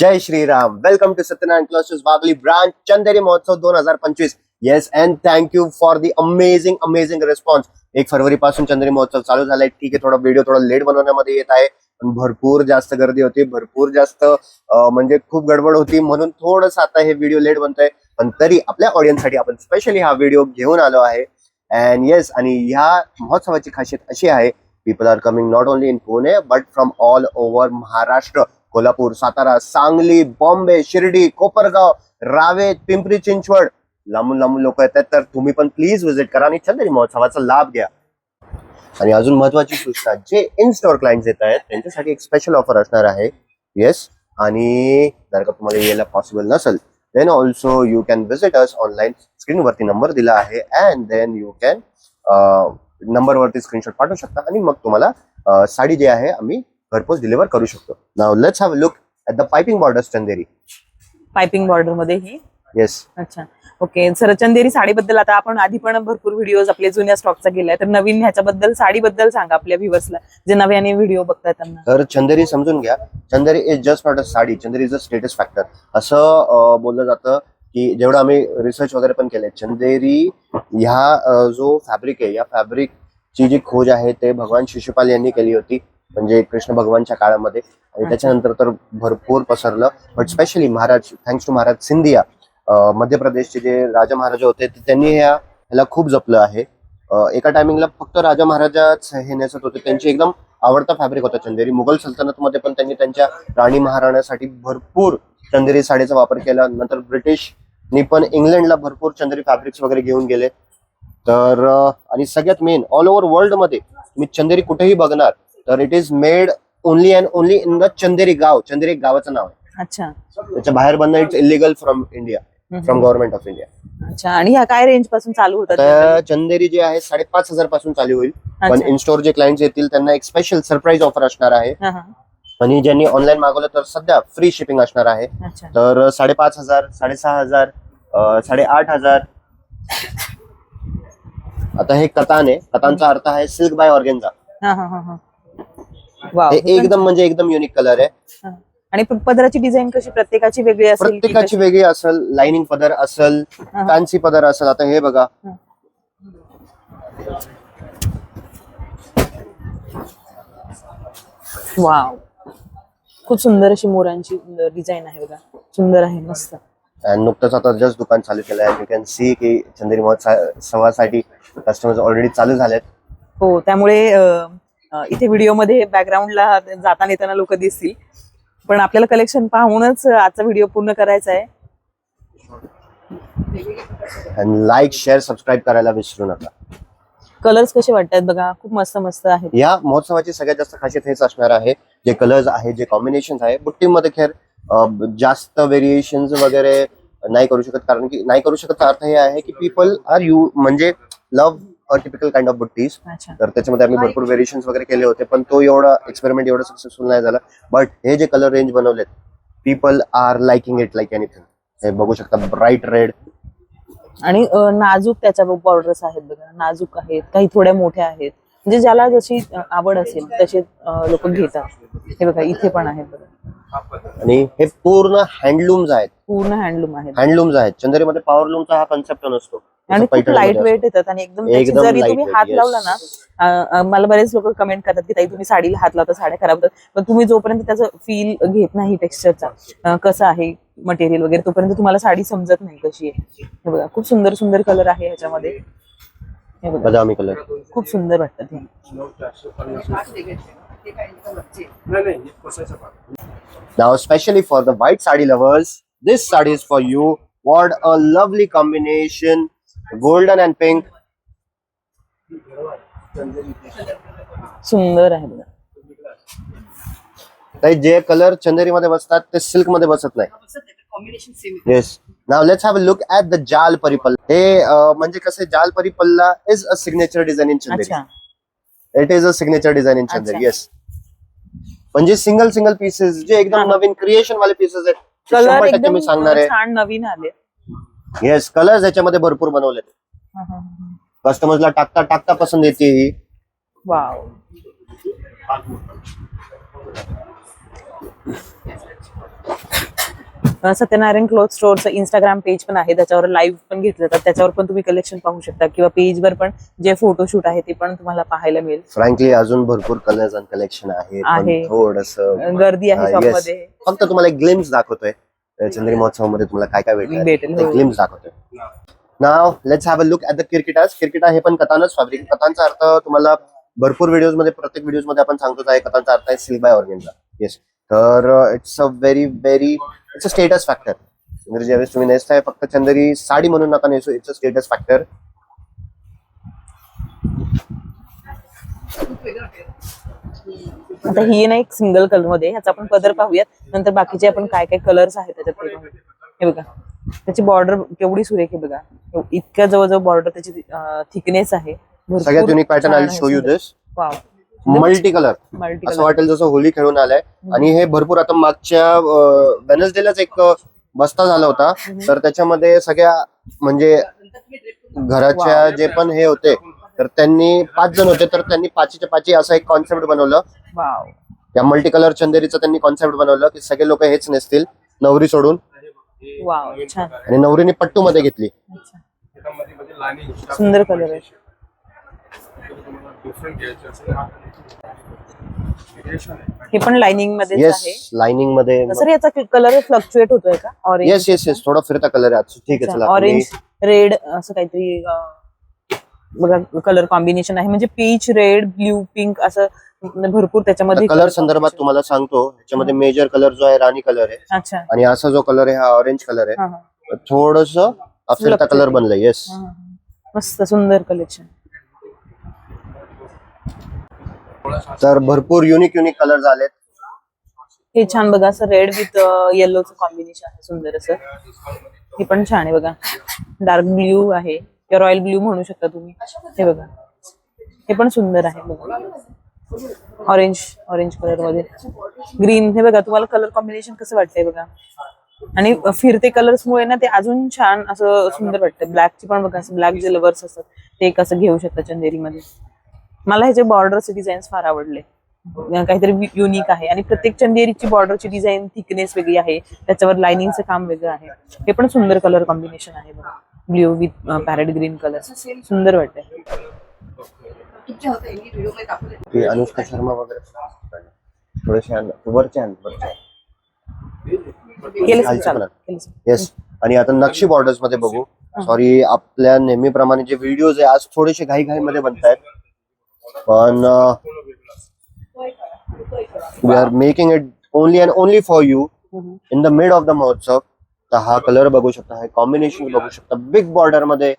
Jai Shriram. Welcome to Satyanarayan classes Bagli branch Chanderi महोत्सव दोन हजार पंचवीस yes and thank you for the amazing amazing response एक फरवरी पासून चंदेरी महोत्सव चालू झालाय. ठीक आहे थोडा व्हिडिओ थोडा लेट बनवण्यामध्ये येत आहे पण भरपूर जास्त गर्दी होती भरपूर जास्त म्हणजे खूप गडबड होती. म्हणून थोडस आता हे व्हिडिओ लेट बनतोय पण तरी आपल्या ऑडियन्ससाठी आपण स्पेशली हा व्हिडिओ घेऊन आलो आहे. अँड येस आणि ह्या महोत्सवाची खासियत अशी आहे people are coming not only in Pune but from all over Maharashtra Kolhapur Satara Sangli Bombay Shirdi Kopargaon Ravet Pimpri Chinchwad. लांबून लांबून लोक येतात तर तुम्ही पण प्लीज व्हिजिट करा आणि छंदरी महोत्सवाचा लाभ घ्या. आणि अजून महत्वाची सूचना जे इन स्टोअर क्लायंट येत आहेत त्यांच्यासाठी एक स्पेशल ऑफर असणार आहे. येस आणि जर का तुम्हाला यायला पॉसिबल नसेल then also you can visit us online स्क्रीनवरती number दिला आहे अँड देन यू कॅन नंबरवरती स्क्रीनशॉट पाठवू शकता. आणि मग तुम्हाला साडी जी आहे आम्ही घरपोच डिलिव्हर करू शकतो. Now let's have look at the piping borders Chanderi piping बॉर्डरमध्ये ही? येस अच्छा. ओके सर चंदेरी साडीबद्दल आता आपण आधी पण भरपूर व्हिडिओ आपले जुन्या स्टॉकचा केलाय. तर नवीन ह्याच्याबद्दल साडीबद्दल सांगा आपल्या व्ह्युअर्सला जे नव्याने व्हिडिओ बघताय त्यांना. तर चंदेरी समजून घ्या. Chanderi is just not a sari. Chanderi is a status factor असं अं, बोललं जातं की जेवढं आम्ही रिसर्च वगैरे पण केलंय चंदेरी ह्या अं, जो फॅब्रिक आहे या फॅब्रिकची जी खोज आहे ते भगवान शिशुपाल यांनी केली होती. म्हणजे कृष्ण भगवानच्या काळामध्ये. आणि त्याच्यानंतर तर भरपूर पसरलं. But specially Maharaj thanks to Maharaj Scindia मध्य प्रदेशचे जे राजा महाराजा होते ते त्यांनी ह्या ह्याला खूप जपलं आहे. एका टायमिंगला फक्त राजा महाराजाच हे नेसत होते. त्यांची एकदम आवडता फॅब्रिक होता चंदेरी. मुघल सल्तनतमध्ये पण त्यांनी त्यांच्या राणी महाराण्यासाठी भरपूर चंदेरी साडीचा वापर केला. नंतर ब्रिटिशनी पण इंग्लंडला भरपूर चंदेरी फॅब्रिक्स वगैरे घेऊन गेले. तर आणि सगळ्यात मेन ऑल ओव्हर वर्ल्डमध्ये मी चंदेरी कुठेही बघणार तर it is made only and only in the Chanderi गाव चंदेरी गावाचं नाव आहे. अच्छा. त्याच्या बाहेर बनणं it's illegal from India from government of India अच्छा. आणि ह्या काय रेंजपासून चालू होतात तर चंदेरी जे आहे साडेपाच हजारपासून चालू होईल. पण. इन स्टोर जे क्लायंट येतील त्यांना एक स्पेशल सरप्राईज ऑफर असणार आहे. हा, हा. आणि ज्यांनी ऑनलाईन मागवलं तर सध्या फ्री शिपिंग असणार आहे. अच्छा. तर साडेपाच हजार साडेसहा हजार अं, साडेआठ हजार. आता हे कतान आहे. कतानचा अर्थ आहे सिल्क बाय ऑर्गेन्झा हा हा हा हा. वाव, हे एकदम म्हणजे एकदम युनिक कलर आहे. आणि पदराची डिझाईन कशी? प्रत्येकाची वेगळी असेल प्रत्येकाची? वेगळी असेल लाइनिंग पदर असेल. फॅन्सी पदर असेल. आता हे बघा. वाव खूप सुंदर अशी मोरांची डिझाईन आहे बघा. सुंदर आहे मस्त. नुकतंच आता जस्ट दुकान चालू केलं आहे. यू कॅन सी की चंदेरी महोत्सवासाठी कस्टमर्स ऑलरेडी चालू झालेत. हो त्यामुळे इथे व्हिडिओमध्ये बॅकग्राऊंडला जाताना येताना लोक दिसतील. पण आपल्याला कलेक्शन पाहूनच आजचा व्हिडिओ पूर्ण करायचा आहे. आणि लाईक शेअर सबस्क्राईब करायला विसरू नका. कलर्स कसे वाटतात बघा? खूप मस्त मस्त आहेत. या महोत्सवाची सगळ्यात जास्त खासियत हेच असणार आहे. जे कलर्स आहे जे कॉम्बिनेशन आहे बुट्टीमध्ये खेर जास्त व्हेरिएशन वगैरे नाही करू शकत. कारण की नाही करू शकत अर्थ हे आहे की पीपल आर यू म्हणजे love a typical kind of buttis अच्छा. तर त्याच्यामध्ये आम्ही भरपूर व्हेरिएशन वगैरे केले होते पण तो एवढा एक्सपेरिमेंट एवढा सक्सेसफुल नाही झाला. बट हे जे colour range बनवलेत people are liking it like anything हे बघू शकता ब्राईट रेड आणि नाजूक त्याच्या बॉर्डर्स आहेत बघा. नाजूक आहेत काही थोड्या मोठ्या आहेत. म्हणजे ज्याला जशी आवड असेल तसे लोक घेतात. हे बघा इथे पण आहेत बघा. आणि हे पूर्ण हँडलूम्स आहेत. पूर्ण हँडलूम आहेत. हँडलूम्स आहेत. चंदेरीमध्ये पॉवरलूमचा हा कन्सेप्ट नसतो. आणि खूप लाइट वेट येतात आणि एकदम जरी तुम्ही हात. लावला ना अं, अं, मला बरेच लोक कमेंट करतात की ताई तुम्ही साडीला हात लावता साड्या खराब होतात. पण तुम्ही जोपर्यंत त्याचं फील घेत नाही टेक्स्चरचा कसं आहे मटेरियल वगैरे तोपर्यंत तुम्हाला साडी समजत नाही कशी आहे. हे बघा खूप सुंदर सुंदर कलर आहे ह्याच्यामध्ये. हे बघा. कलर खूप सुंदर वाटतात Now, especially for the white sari lovers, this sari is for you. What a lovely combination, golden and pink. सुंदर आहे बघा. तर जे कलर चंदेरी मध्ये बसतात ते सिल्कमध्ये बसत नाही. Yes now let's have a look at the जाल परिपल हे अं, म्हणजे कसं जाल परिपल्ला is a signature design in Chanderi. अच्छा. It is a signature design in Chanderi. अच्छा. येस म्हणजे सिंगल सिंगल पीसेस जे एकदम हा. नवीन क्रिएशन वाले पीसेस आहेत ते कलर टक्के एकदम मी सांगणार आहे. छान नवीन आले येस कलर्स याच्यामध्ये भरपूर बनवलेत. कस्टमर्सला टाकता टाकता पसंत येते ही. वाव. सत्यनारायण क्लोथ स्टोअरचं इंस्टाग्राम पेज पण आहे त्याच्यावर लाईव्ह पण घेतलं जातात त्याच्यावर पण तुम्ही कलेक्शन पाहू शकता किंवा पेजवर पण जे फोटोशूट आहे ते पण तुम्हाला पाहायला मिळेल. फ्रँकली अजून भरपूर कलर्स आणि कलेक्शन आहे. आहे. थोडस गर्दी आहे. शॉपमध्ये फक्त तुम्हाला एक ग्लिम्स दाखवतोय. चंद्री महोत्सवामध्ये तुम्हाला काय काय भेटेल, दाखवतोय. Now let's have a look at the किरकिटास किरकिटा हे पण कथानच फॅब्रिक कथांचा अर्थ तुम्हाला भरपूर व्हिडिओजमध्ये प्रत्येक व्हिडिओजमध्ये आपण सांगतोच आहे कथांचा अर्थ आहे सिल्क बाय ऑर्गेनचा येस तर it's a very very it's a status factor म्हणजे ज्यावेळेस तुम्ही नेसताय फक्त चंदेरी साडी म्हणून नका नेसू इट्स अ स्टेटस फॅक्टर आता ही ना एक सिंगल कलरमध्ये ह्याचा आपण पदर पाहूयात. नंतर बाकीचे आपण काय काय कलर्स आहेत त्याच्यात. हे बघा. त्याची बॉर्डर केवढी सुरेख आहे बघा. इतक्या जवळजवळ बॉर्डर त्याची थिकनेस आहे. सगळ्यात unique pattern I show you. This wow multi colour multi असं कलर वाटेल जसं होली खेळून आलाय. आणि हे भरपूर आता मागच्या वेनसडेलाच एक बस्ता झाला होता. तर त्याच्यामध्ये सगळ्या म्हणजे घराच्या जे पण हे होते तर त्यांनी पाच जण होते तर त्यांनी पाचीच्या पाची असं एक कॉन्सेप्ट बनवलं. वाव. या मल्टी कलर चंदेरीचं त्यांनी कॉन्सेप्ट बनवलं की सगळे लोक हेच नेसतील नवरी सोडून. वाव छान. आणि नवरीने पट्टू मध्ये घेतली. अच्छा. सुंदर कलर आहे. हे पण लाइनिंग मध्येच येस लाइनिंगमध्ये. सर याचा कलर फ्लक्च्युएट होतोय का? ऑरेंज येस येस येस थोडा फिरता कलर आहे. ठीक आहे चला ऑरेंज रेड असं काहीतरी अं, बघा कलर कॉम्बिनेशन आहे. म्हणजे पीच रेड ब्ल्यू पिंक असं भरपूर त्याच्यामध्ये कलर संदर्भात तुम्हाला सांगतो ह्याच्यामध्ये मेजर कलर जो आहे राणी कलर आहे. अच्छा. आणि असा जो कलर आहे हा ऑरेंज कलर आहे. थोडस फिरता कलर बनलं येस. मस्त सुंदर कलेक्शन तर भरपूर युनिक युनिक कलर आलेत. हे छान बघा असं रेड विथ येल्लोचं कॉम्बिनेशन आहे सुंदर असं. हे पण छान आहे बघा. डार्क ब्ल्यू आहे. किंवा रॉयल ब्ल्यू म्हणू शकता तुम्ही. हे बघा. हे पण सुंदर आहे. बघा ऑरेंज ऑरेंज कलरमध्ये. ग्रीन हे बघा तुम्हाला कलर कॉम्बिनेशन कसं वाटतंय बघा? आणि फिरते कलर्स मुळे ना ते अजून छान असं सुंदर वाटतं. ब्लॅकची पण बघा ब्लॅक जे लवर्स असतात ते एक असं घेऊ शकता चंदेरीमध्ये. मला ह्याचे बॉर्डरचे डिझाईन्स फार आवडले. काहीतरी युनिक आहे. आणि प्रत्येक चंदेरीची बॉर्डरची डिझाईन थिकनेस वेगळी आहे. त्याच्यावर लाइनिंगचं काम वेगळं आहे. हे पण सुंदर कलर कॉम्बिनेशन आहे बघा. Blue with parrot green colour सुंदर वाटतंय. की अनुष्का शर्मा वगैरे थोडेसे आण वरचे. येस आणि आता नक्षी बॉर्डर्समध्ये बघू. सॉरी आपल्या नेहमीप्रमाणे जे व्हिडिओज आहे आज थोडेसे घाई घाई मध्ये बनतायत पण we are making it only and only for you. In the mid of the महोत्सव. तर हा कलर बघू शकता हे कॉम्बिनेशन बघू शकता. बिग बॉर्डरमध्ये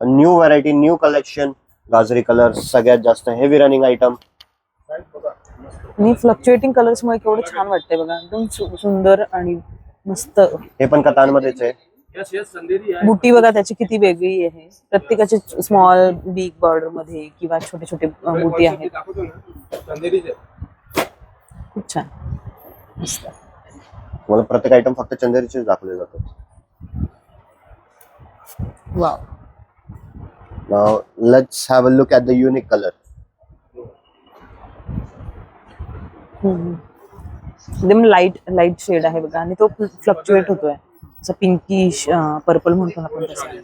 न्यू व्हरायटी न्यू कलेक्शन गाजरी कलर सगळ्यात जास्त हेवी रनिंग आयटम आणि फ्लक्च्युएटिंग कलर्स मुळे केवढं छान वाटतंय बघा. एकदम सु- सुंदर आणि मस्त. हे पण कथांमध्येच आहे. बुटी बघा त्याची किती वेगळी आहे. प्रत्येकाचे स्मॉल बिग बॉर्डरमध्ये किंवा छोटे छोटे अं, बुटी आहेत. खूप छान. मस्त. मला प्रत्येक आयटम फक्त चंदेरीचेच दाखवले जातात wow. Now let's have a look at the unique color. एकदम लाइट लाइट शेड आहे बघा. आणि तो फ्लक्च्युएट होतोय. असं पिंकिश पर्पल म्हणतो ना आपण तसं.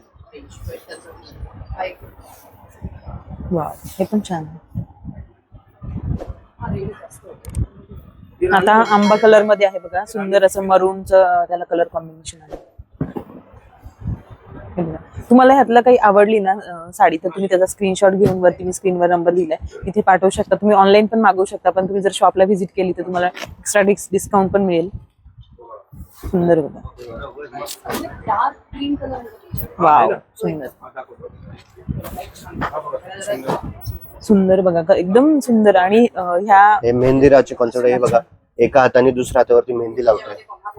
वाव. हे पण छान आहे. आता आंबा कलरमध्ये आहे बघा सुंदर असं मरूनचं त्याला कलर कॉम्बिनेशन आहे. तुम्हाला ह्यातलं काही आवडली ना साडी तर तुम्ही त्याचा स्क्रीनशॉट घेऊन वरती मी स्क्रीनवर नंबर दिलाय तिथे पाठवू शकता. तुम्ही ऑनलाईन पण मागवू शकता पण तुम्ही जर शॉपला व्हिजिट केली तर तुम्हाला एक्स्ट्रा डिस्काउंट पण मिळेल. सुंदर बघा. वाव सुंदर. सुंदर बघा क- एकदम सुंदर. आणि ह्या हे मेहंदीराचे कॉन्सेप्ट हे बघा. एका हाताने दुसऱ्या हातावरती मेहंदी लावतोय.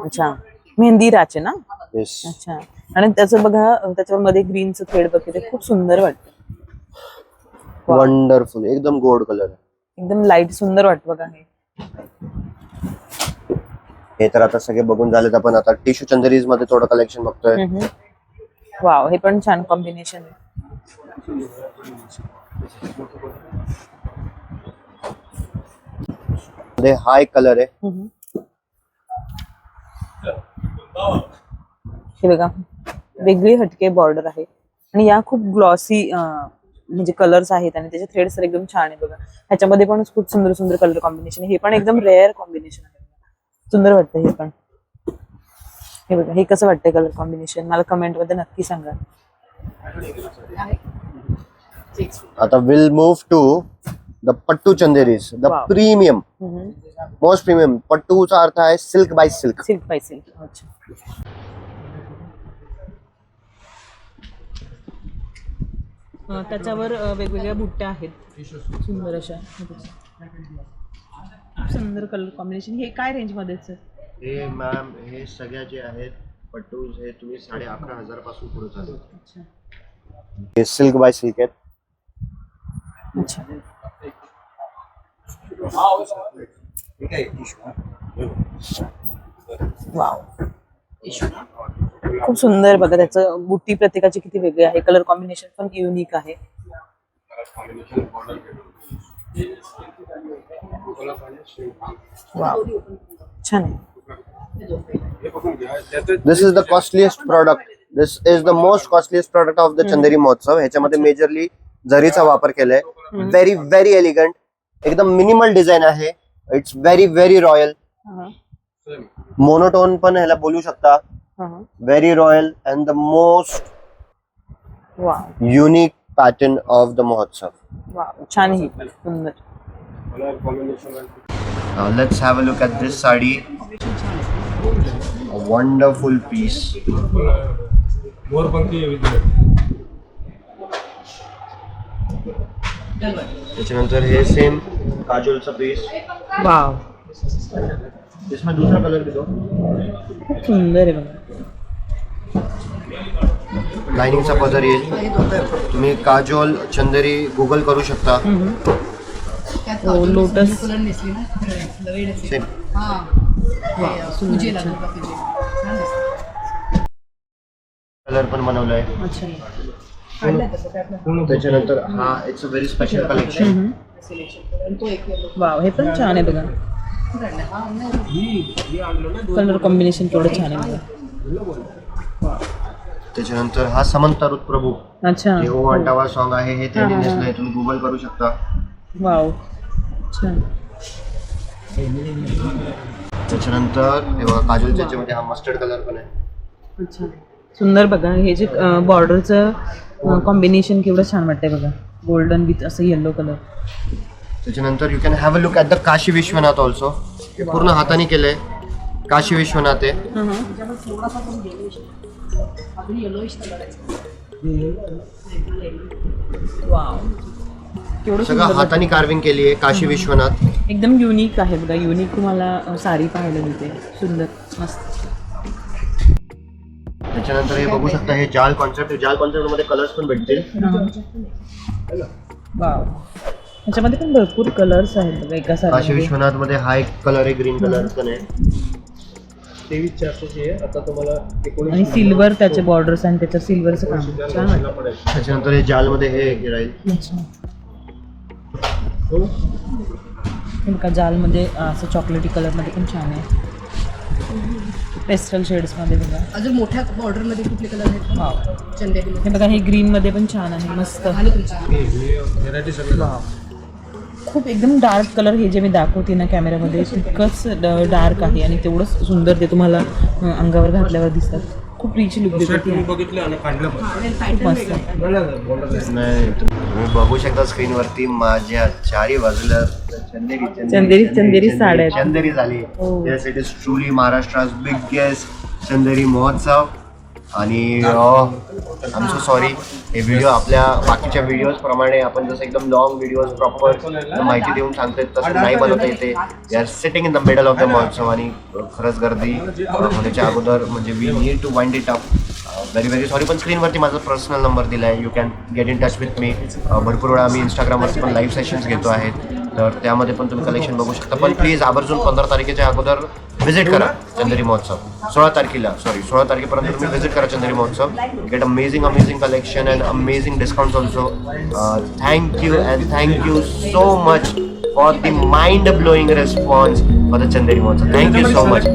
अच्छा. मेहंदी राचे ना? अच्छा. आणि त्याचं बघा त्याच्यावर मध्ये ग्रीनचं थ्रेड बघते ते खूप सुंदर वाटतं. वंडरफुल एकदम गोड कलर एकदम लाइट सुंदर वाटत बघा हे. हे तर आता सगळे बघून झालेत आपण. आता टिश्यू चंदेरीजमध्ये थोडं कलेक्शन बघतोय. वाव हे पण छान कॉम्बिनेशन आहे. हा एक कलर आहे. हे बघा वेगळी हटके बॉर्डर आहे. आणि या खूप ग्लॉसी म्हणजे कलर्स आहेत आणि त्याचे थ्रेड्स तर एकदम छान आहे बघा. ह्याच्यामध्ये पण खूप सुंदर सुंदर कलर कॉम्बिनेशन हे पण एकदम रेअर कॉम्बिनेशन आहे सुंदर वाटतं हे पण. हे बघा हे कसं वाटतंय कलर कॉम्बिनेशन मला कमेंटमध्ये नक्की सांगा. आता will move to the pattu Chanderis the Wow. Premium most premium पट्टूचा अर्थ आहे silk by silk silk by silk अच्छा. अं, त्याच्यावर अं, वेगवेगळ्या बुट्ट्या आहेत. सुंदर अशा. हे बघा. खूप सुंदर कलर कॉम्बिनेशन हे काय रेंजमध्ये सर हे मॅम हे सगळ्या जे आहेत पट्टूज हे तुम्ही साडे अकरा हजारपासून पुढे चालू. अच्छा. हे सिल्क बाय सिल्क आहेत. अच्छा. वाव खूप सुंदर आहे बघा त्याचं बुट्टी प्रत्येकाची किती वेगळी आहे. कलर कॉम्बिनेशन पण युनिक आहे. वाव छान आहे. हे this is the costliest product this is the most costliest product of the Chanderi महोत्सव ह्याच्यामध्ये मेजरली जरीचा वापर केलाय. व्हेरी व्हेरी एलिगंट एकदम मिनिमल डिझाईन आहे. इट्स व्हेरी व्हेरी रॉयल हा, मोनोटोन पण ह्याला बोलू शकता. Very royal and the most unique pattern of the महोत्सव छान ही. सुंदर. A look at this sari. A wonderful piece. मोरपंखी त्याच्यानंतर हे सेम काजोलचा पीस वाव. इसमें दूसरा कलर भी दो. खूप सुंदर आहे बघा. लाइनिंगचा पदर येईल. तुम्ही काजोल चंदेरी गुगल करू शकता. हो. सेम हा. कलर पण बनवलाय. अच्छा. त्याच्यानंतर हा it's a very special collection selection आणि तो एक yellow वाव हे पण छान आहे बघा. हा. कलर कॉम्बिनेशन केवढं छान आहे बघा. त्याच्यानंतर हा समंत रुत प्रभू अच्छा. हे ओ अंटावा सॉन्ग आहे. हे त्यांनी हा, हा, हा. नेसलंय तुम्ही गुगल करू शकता. वाव. छान. त्याच्यानंतर हे बघा काजोलच्या याच्यामध्ये हा मस्टर्ड कलर पण आहे. अच्छा. सुंदर बघा हे जे बॉर्डरचं कॉम्बिनेशन केवढं छान वाटतंय बघा. गोल्डन विथ असं येलो कलर त्याच्यानंतर you can have a look at the Kashi Vishwanath also हे पूर्ण हाताने केलंय. काशी विश्वनाथ आहे. केवढं सगळं सुंदर हाताने कार्विंग केली आहे काशी विश्वनाथ. एकदम युनिक आहे बघा. युनिक तुम्हाला अं, साडी पाहायला मिळते. सुंदर. मस्त. त्याच्यानंतर हे बघू शकता हे जाल कॉन्सेप्ट जाल कॉन्सेप्टमध्ये कलर्स पण भेटतील. वाव. त्याच्यामध्ये पण भरपूर कलर्स आहेत बघा एका काशी विश्वनाथमध्ये हा एक कलर आहे ग्रीन कलर पण आहे. तेवीस चारशेची आहे आता तुम्हाला एकोणीस आणि सिल्वर त्याचे बॉर्डर्स आणि त्याचं सिल्वरचं काम. छान वाटतं पडेल. त्याच्यानंतर हे जाल मध्ये हे हे राहील. अच्छा. हे. बघा जालमध्ये अं, असं चॉकलेटी कलरमध्ये पण छान आहे. पेस्टल शेड्समध्ये बघा. अजून मोठ्या बॉर्डरमध्ये कुठले कलर आहेत? वाव चंदेरी हे बघा हे ग्रीनमध्ये पण छान आहे मस्त. आणि तुमची व्हेरायटी सगळं. खूप एकदम डार्क कलर हे जे मी दाखवते ना कॅमेऱ्यामध्ये तितकंच डार्क आहे आणि तेवढंच सुंदर ते तुम्हाला अं, अंगावर घातल्यावर दिसतात. खूप रिच लुक देतात शर्ट मी ते. बघितले आणि काढलं पण. खूप मस्त. आहे. नाही तुम्ही बघू शकता स्क्रीन वरती माझ्या चारी बाजूला चंदेरी चंदेरी- चंदेरी साड्या आहेत. चंदेरी झाली. हो. Yes it is truly Maharashtra's biggest Chanderi महोत्सव. आणि आम सो सॉरी हे व्हिडिओ आपल्या बाकीच्या व्हिडिओज प्रमाणे आपण जसं एकदम लॉंग व्हिडिओज प्रॉपर माहिती देऊन सांगतोय तसं नाही बनवता येते they are sitting in the middle of the महोत्सव आणि खरंच गर्दी होण्याच्या अगोदर म्हणजे we need to wind it up very very sorry पण स्क्रीनवरती माझा पर्सनल नंबर दिला आहे you can get in touch with me भरपूर वेळा आम्ही इंस्टाग्रामवरती पण लाईव्ह सेशन्स घेतो आहेत. तर त्यामध्ये पण तुम्ही कलेक्शन बघू शकता. पण प्लीज आवर्जून पंधरा तारखेच्या अगोदर व्हिजिट करा चंदेरी महोत्सव. सोळा तारखेला सॉरी सोळा तारखेपर्यंत तुम्ही व्हिजिट करा चंदेरी महोत्सव. Get amazing amazing collection and amazing discount also thank you and thank you so much for the mind blowing response for the Chanderi महोत्सव. Thank you so much